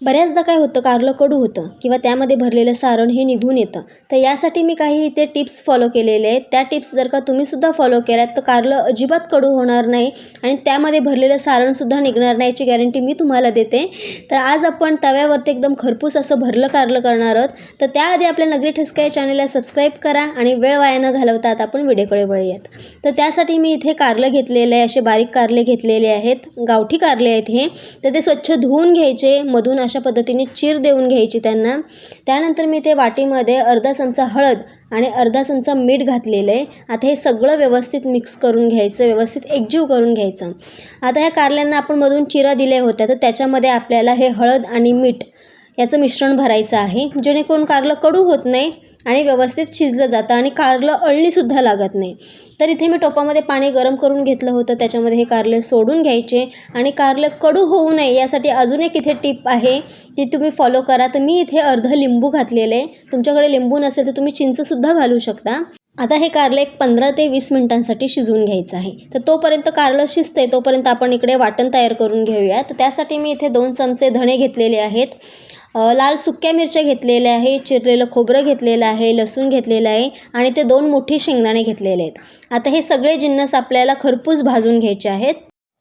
बऱ्याचदा काय होतं कारलं कडू होतं किंवा त्यामध्ये भरलेलं सारण हे निघून येतं. तर यासाठी मी काही इथे टिप्स फॉलो केलेले आहेत. त्या टिप्स जर का तुम्हीसुद्धा फॉलो केल्यात तर कारलं अजिबात कडू होणार नाही आणि त्यामध्ये भरलेलं सारणसुद्धा निघणार नाही याची गॅरंटी मी तुम्हाला देते. तर आज आपण तव्यावरती एकदम खरपूस असं भरलं कारलं करणार आहोत. तर त्याआधी आपल्या नगरी ठसका या चॅनलला सबस्क्राईब करा आणि वेळ वाया न घालवता आता आपण व्हिडिओकडे वळूयात. तर त्यासाठी मी इथे कारलं घेतलेलं आहे असे बारीक कारले घेतलेले आहेत. गावठी कारले आहेत हे. तर ते स्वच्छ धुवून घ्यायचे मधून अशा पद्धतीने चीर देऊन घ्यायची त्यांना. त्यानंतर मी ते वाटीमध्ये अर्धा चमचा हळद आणि अर्धा चमचा मीठ घातलेलं आहे. आता हे सगळं व्यवस्थित मिक्स करून घ्यायचं व्यवस्थित एकजीव करून घ्यायचं. आता ह्या कारल्यांना आपण मधून चिरा दिल्या होत्या तर त्याच्यामध्ये आपल्याला हे हळद आणि मीठ याचं मिश्रण भरायचं आहे. जेणेकरून कारलं कडू होत नाही आणि व्यवस्थित शिजलं जातं आणि कारलं अळणीसुद्धा लागत नाही. तर इथे मी टोपामध्ये पाणी गरम करून घेतलं होतं. त्याच्यामध्ये हे कारले सोडून घ्यायचे आणि कारलं कडू होऊ नये यासाठी अजून एक इथे टिप आहे ती तुम्ही फॉलो करा. तर मी इथे अर्ध लिंबू घातलेलं आहे. तुमच्याकडे लिंबू नसेल तर तुम्ही चिंचसुद्धा घालू शकता. आता हे कारलं एक पंधरा ते वीस मिनिटांसाठी शिजवून घ्यायचं आहे. तर तोपर्यंत कारलं शिजते तोपर्यंत आपण इकडे वाटण तयार करून घेऊया. तर त्यासाठी मी इथे दोन चमचे धणे घेतलेले आहेत. लाल सुक्या मिरच्या घेतलेल्या आहे चिरलेलं खोबरं घेतलेलं आहे लसूण घेतलेलं आहे आणि ते दोन मोठी शेंगदाणे घेतलेले आहेत. आता हे सगळे जिन्नस आपल्याला खरपूस भाजून घ्यायचे आहेत.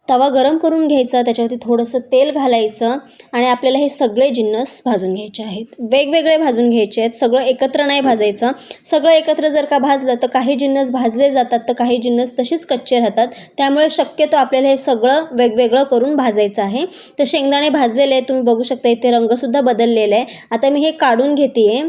तवा गरम करून घ्यायचा त्याच्यावरती थोडंसं तेल घालायचं आणि आपल्याला हे सगळे जिन्नस भाजून घ्यायचे आहेत. वेगवेगळे भाजून घ्यायचे आहेत सगळं एकत्र नाही भाजायचं. सगळं एकत्र जर का भाजलं तर काही जिन्नस भाजले जातात तर काही जिन्नस तसेच कच्चे राहतात. त्यामुळे शक्यतो आपल्याला हे सगळं वेगवेगळं करून भाजायचं आहे. तर शेंगदाणे भाजलेले आहेत तुम्ही बघू शकता इथे रंगसुद्धा बदललेला आहे. आता मी हे काढून घेते आहे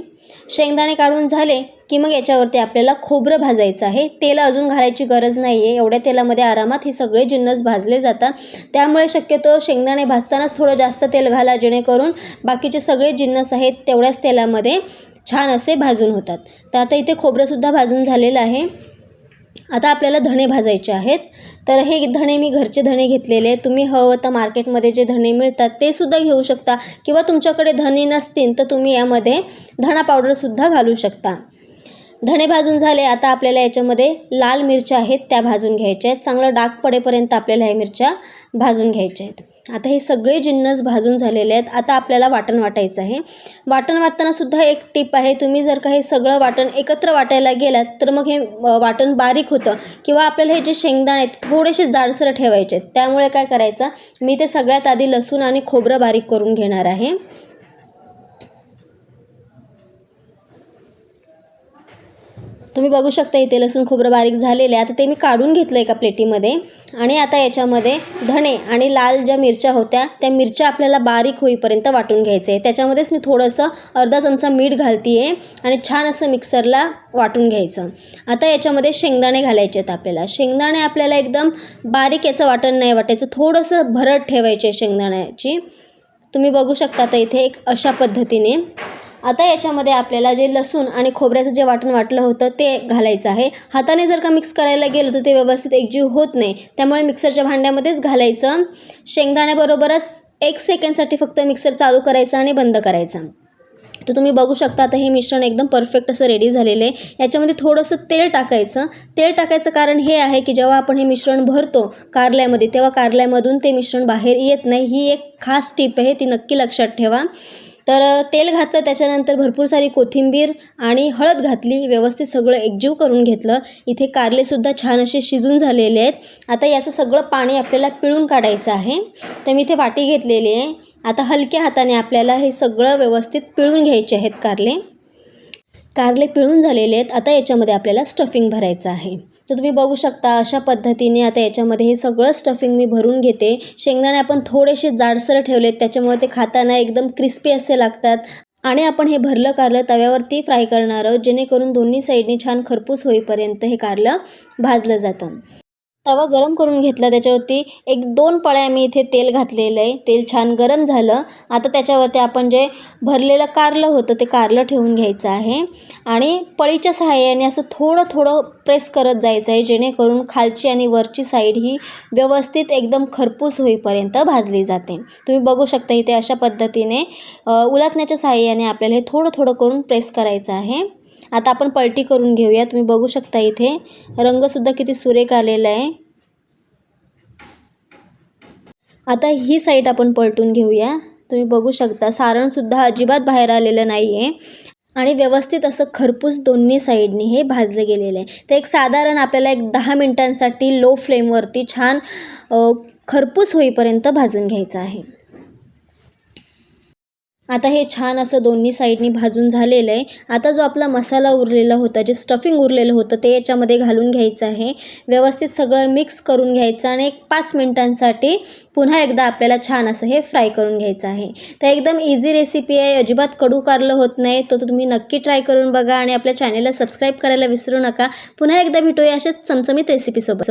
शेंगदाणे काढून झाले की मग याच्यावरती आपल्याला खोबरं भाजायचं आहे. तेल अजून घालायची गरज नाही आहे एवढ्या तेलामध्ये आरामात हे सगळे जिन्नस भाजले जातात. त्यामुळे शक्यतो शेंगदाणे भाजतानाच थोडं जास्त तेल घाला जेणेकरून बाकीचे सगळे जिन्नस आहेत तेवढ्याच तेलामध्ये छान असे भाजून होतात. तर आता इथे खोबरंसुद्धा भाजून झालेलं आहे. आता आपल्याला धणे भाजायचे आहेत. तर हे धणे मी घरचे धणे घेतलेले आहेत. तुम्ही हवं तर मार्केटमध्ये जे धणे मिळतात ते सुद्धा घेऊ शकता. किंवा तुमच्याकडे धणे नसतील तर तुम्ही यामध्ये धणा पावडरसुद्धा घालू शकता. धणे भाजून झाले. आता आपल्याला याच्यामध्ये लाल मिरच्या आहेत त्या भाजून घ्यायच्या आहेत. चांगलं डाग पडेपर्यंत आपल्याला ह्या मिरच्या भाजून घ्यायच्या आहेत. आता हे सगळे जिन्नस भाजून झालेले आहेत. आता आपल्याला वाटण वाटायचं आहे. वाटण वाटताना सुद्धा एक टिप आहे. तुम्ही जर का हे सगळं वाटण एकत्र वाटायला गेलात तर मग हे वाटण बारीक होतं किंवा आपल्याला हे जे शेंगदाणे आहेत थोडेसे जाडसर ठेवायचे आहेत. त्यामुळे काय करायचं मी ते सगळ्यात आधी लसूण आणि खोबरं बारीक करून घेणार आहे. तुम्ही बघू शकता इथे लसूण खोबरं बारीक झालेलं आहे. आता ते मी काढून घेतलं एका प्लेटीमध्ये. आणि आता याच्यामध्ये धणे आणि लाल ज्या मिरच्या होत्या त्या मिरच्या आपल्याला बारीक होईपर्यंत वाटून घ्यायचे आहे. त्याच्यामध्येच मी थोडंसं अर्धा चमचा मीठ घालते आहे आणि छान असं मिक्सरला वाटून घ्यायचं. आता याच्यामध्ये शेंगदाणे घालायचे आहेत आपल्याला. शेंगदाणे आपल्याला एकदम बारीक याचं वाटण नाही वाटायचं. थोडंसं भरट ठेवायचे शेंगदाण्याची. तुम्ही बघू शकता आता इथे एक अशा पद्धतीने आता याच्यामध्ये आपल्याला जे लसूण आणि खोबऱ्याचं जे वाटण वाटलं होतं ते घालायचं आहे. हाताने जर का मिक्स करायला गेलो तर ते व्यवस्थित एकजीव होत नाही. त्यामुळे मिक्सरच्या भांड्यामध्येच घालायचं. शेंगदाण्याबरोबरच एक सेकंडसाठी फक्त मिक्सर चालू करायचा आणि बंद करायचा. तर तुम्ही बघू शकता आता हे मिश्रण एकदम परफेक्ट असं रेडी झालेलं आहे. याच्यामध्ये थोडंसं तेल टाकायचं. तेल टाकायचं कारण हे आहे की जेव्हा आपण हे मिश्रण भरतो कारल्यामध्ये तेव्हा कारल्यामधून ते मिश्रण बाहेर येत नाही. ही एक खास टीप आहे ती नक्की लक्षात ठेवा. तर तेल घातलं त्याच्यानंतर भरपूर सारी कोथिंबीर आणि हळद घातली व्यवस्थित सगळं एकजीव करून घेतलं. इथे कारलेसुद्धा छान असे शिजून झालेले आहेत. आता याचं सगळं पाणी आपल्याला पिळून काढायचं आहे. तर मी इथे वाटी घेतलेली आहे. आता हलक्या हाताने आपल्याला हे सगळं व्यवस्थित पिळून घ्यायचे आहेत कारले. कारले पिळून झालेले आहेत. आता याच्यामध्ये आपल्याला स्टफिंग भरायचं आहे. तर तुम्ही बघू शकता अशा पद्धतीने आता याच्यामध्ये हे सगळं स्टफिंग मी भरून घेते. शेंगदाणे आपण थोडेसे जाडसर ठेवलेत त्याच्यामुळे ते खाताना एकदम क्रिस्पी असे लागतात. आणि आपण हे भरलं कारलं तव्यावरती फ्राय करणार आहोत जेणेकरून दोन्ही साईडने छान खरपूस होईपर्यंत हे कारलं भाजलं जातं. तवा गरम करून घेतला. त्याच्यावरती एक दोन पळ्या मी इथे तेल घातलेलं आहे. तेल छान गरम झालं. आता त्याच्यावरती आपण जे भरलेलं कारलं होतं ते कारलं ठेवून घ्यायचं आहे. आणि पळीच्या सहाय्याने असं थोडं थोडं प्रेस करत जायचं आहे जेणेकरून खालची आणि वरची साईड ही व्यवस्थित एकदम खरपूस होईपर्यंत भाजली जाते. तुम्ही बघू शकता इथे अशा पद्धतीने अ, उलटण्याच्या सहाय्याने आपल्याला हे थोडं थोडं करून प्रेस करायचं आहे. आता आपण पलटी करून घेऊया. तुम्ही बघू शकता इथे. रंगसुद्धा किती सुरेख आलेला आहे. आता ही साईड आपण पलटून घेऊया. तुम्ही बघू शकता सारणसुद्धा अजिबात बाहेर आलेलं नाही आहे आणि व्यवस्थित असं खरपूस दोन्ही साईडने हे भाजलं गेलेलं आहे. तर एक साधारण आपल्याला एक दहा मिनटांसाठी लो फ्लेमवरती छान खरपूस होईपर्यंत भाजून घ्यायचं आहे. आता हे छान असं दोन्ही साईडनी भाजून झालेलं आहे. आता जो आपला मसाला उरलेला होता जे स्टफिंग उरलेलं होतं ते याच्यामध्ये घालून घ्यायचं आहे. व्यवस्थित सगळं मिक्स करून घ्यायचं आणि एक पाच मिनटांसाठी पुन्हा एकदा आपल्याला छान असं हे फ्राय करून घ्यायचं आहे. तर एकदम इझी रेसिपी आहे. अजिबात कडू कारलं होत नाही. तो तर तुम्ही नक्की ट्राय करून बघा आणि आपल्या चॅनेलला सबस्क्राईब करायला विसरू नका. पुन्हा एकदा भेटूया अशाच चमचमीत रेसिपीसोबत